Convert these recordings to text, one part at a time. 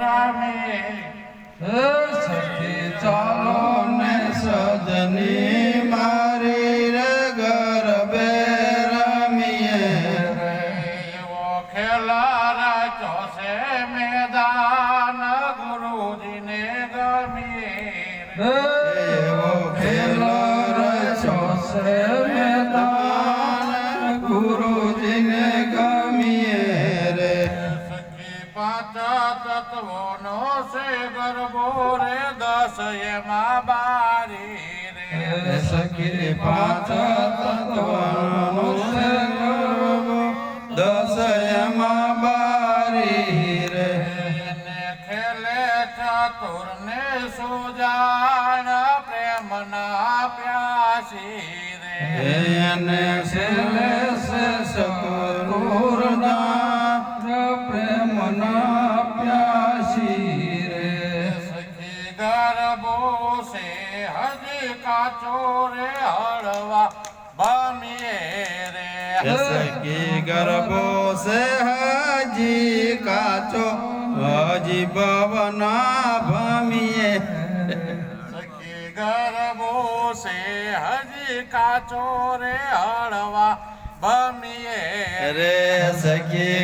રામે. સખી ચાલો ને સજની મારી રે ગરબે રમીએ રે એવો ખેલા રાચો છે મેદાન ગુરુજીને ગમે હે એવો ખેલો રચો પાંચ તત્વોનો છે ગરબો રે દસ એમાં બારી રે. સખી પાંચ તત્વનો છે ગરબો દસ એમાં બારી રે. ખેલે ચતુર ને સુજાણ પ્રેમના પ્યાસી રે. એને છેલ્લે છે કાચો રે હળવા ભમીએ રે. સખી ગરબો સે હજી કાચો હજી બવના ભમીએ સખી ગરબો સે હજી કાચો રે હળવા ભમીએ રે. સખી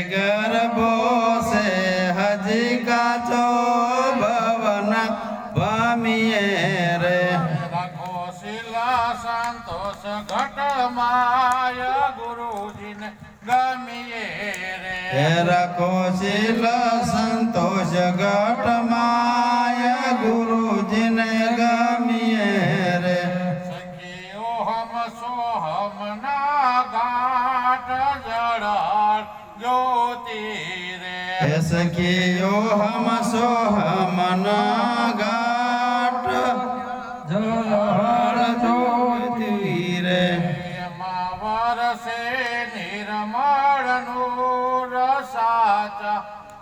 સંતોષ ઘટ માય ગુરુજીને ગમીએ રે. રખો શીલ સંતોષ ઘટમાય ગુરુજીને ગમીએ રે. સખીઓ હમ સોહમ ના ઘાટ જળ જ્યોતિ રે. સખીઓ હમ સોહમના ઘાટ જળ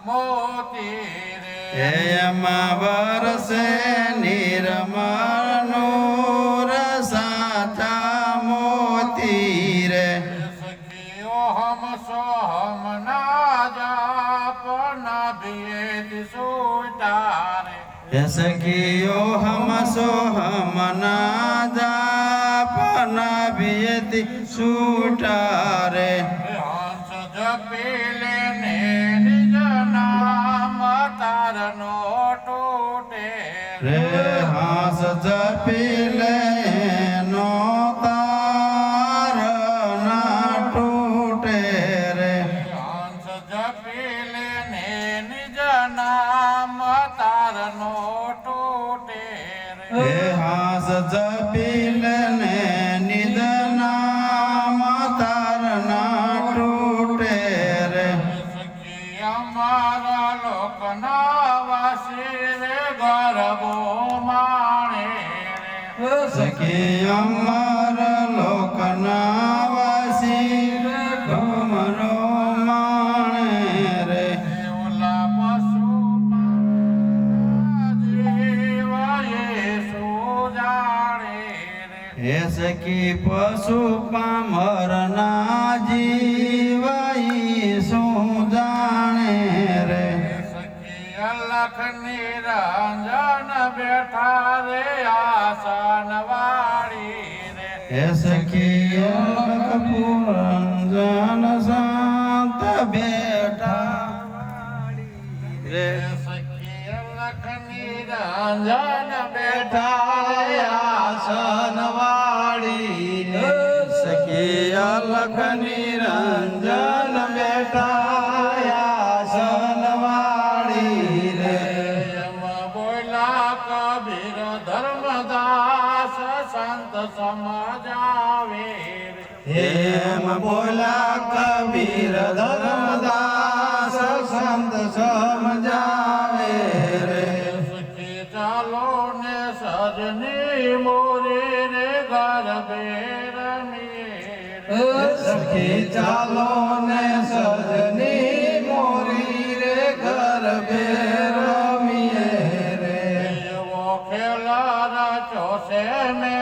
મોતી રે એમાં વરસે નિર્મળ નૂર સાચા મોતી રે. સખીઓ હમ સોહમ ના જાપ ના ભેદ સુટારે હે સખીઓ હમ જાપના ભીયતી સુટારે હંસ જપીલે રે હાસ જપીલે નો તાર ના તૂટે રે. હંસ જપીલે ને નિજ નામ તારનો ટૂટે હે રે. હાસ જપીલે ને નિદ નામ તાર ના તૂટે રે. સખી અમારા અમર લોકના વાસી ગમરો માણે રે. ઓલા પશુ હે સખી પશુ પામરના જીવાઈ શું જાણે રે? સખી અલખ નિરંજન બેઠા રે આસન વાળી રે હે સખી અલક પુરંજન શાંત બેઠા રે નિરંજન બેઠા રે આસન વાળી રે સખી અલખ નિરંજન બેઠા આસન વાળી રે બોલા કબીર ધર્મદાસ સંત સમજાવે હેમ બોલા કબીર ધર્મદાસ સંત સમજાવે રે. સુખી ચાલો ને સજની મોરી રે ગરબે રમીએ રે. સખી ચાલો ને સજની મોરી રે ગરબે રમીએ રે ખેલા રાચો છે મેદાન